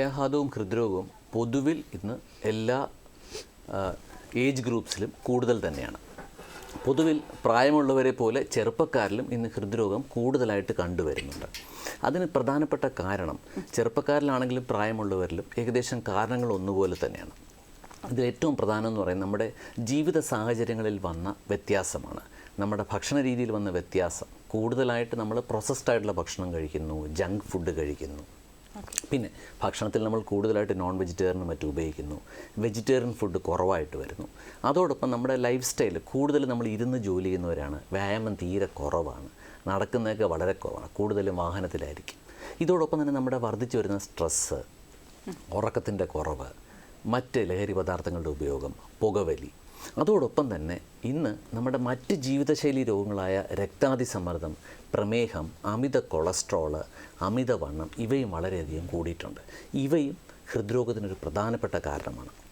ഹൃദയാഘാതവും ഹൃദ്രോഗവും പൊതുവിൽ ഇന്ന് എല്ലാ ഏജ് ഗ്രൂപ്പ്സിലും കൂടുതൽ തന്നെയാണ്. പൊതുവിൽ പ്രായമുള്ളവരെ പോലെ ചെറുപ്പക്കാരിലും ഇന്ന് ഹൃദ്രോഗം കൂടുതലായിട്ട് കണ്ടുവരുന്നുണ്ട്. അതിന് പ്രധാനപ്പെട്ട കാരണം ചെറുപ്പക്കാരിലാണെങ്കിലും പ്രായമുള്ളവരിലും ഏകദേശം കാരണങ്ങൾ ഒന്നുപോലെ തന്നെയാണ്. ഇതിൽ ഏറ്റവും പ്രധാനം എന്ന് പറയുന്നത് നമ്മുടെ ജീവിത സാഹചര്യങ്ങളിൽ വന്ന വ്യത്യാസമാണ്. നമ്മുടെ ഭക്ഷണ രീതിയിൽ വന്ന വ്യത്യാസം. കൂടുതലായിട്ട് നമ്മൾ പ്രോസസ്ഡ് ആയിട്ടുള്ള ഭക്ഷണം കഴിക്കുന്നു ജങ്ക് ഫുഡ് കഴിക്കുന്നു. പിന്നെ ഭക്ഷണത്തിൽ നമ്മൾ കൂടുതലായിട്ട് നോൺ വെജിറ്റേറിയനും മറ്റും ഉപയോഗിക്കുന്നു. വെജിറ്റേറിയൻ ഫുഡ് കുറവായിട്ട് വരുന്നു. അതോടൊപ്പം നമ്മുടെ ലൈഫ് സ്റ്റൈൽ കൂടുതൽ നമ്മൾ ഇരുന്ന് ജോലി ചെയ്യുന്നവരാണ്. വ്യായാമം തീരെ കുറവാണ്. നടക്കുന്നതൊക്കെ വളരെ കുറവാണ്. കൂടുതലും വാഹനത്തിലായിരിക്കും. ഇതോടൊപ്പം തന്നെ നമ്മുടെ വർദ്ധിച്ചു വരുന്ന സ്ട്രെസ്സ് ഉറക്കത്തിന്റെ കുറവ് മറ്റ് ലഹരി പദാർത്ഥങ്ങളുടെ ഉപയോഗം പുകവലി അതോടൊപ്പം തന്നെ ഇന്ന് നമ്മുടെ മറ്റ് ജീവിതശൈലി രോഗങ്ങളായ രക്താതിസമ്മർദ്ദം പ്രമേഹം അമിത കൊളസ്ട്രോൾ അമിതവണ്ണം ഇവയും വളരെയധികം കൂടിയിട്ടുണ്ട്. ഇവയും ഹൃദ്രോഗത്തിനൊരു പ്രധാനപ്പെട്ട കാരണമാണ്.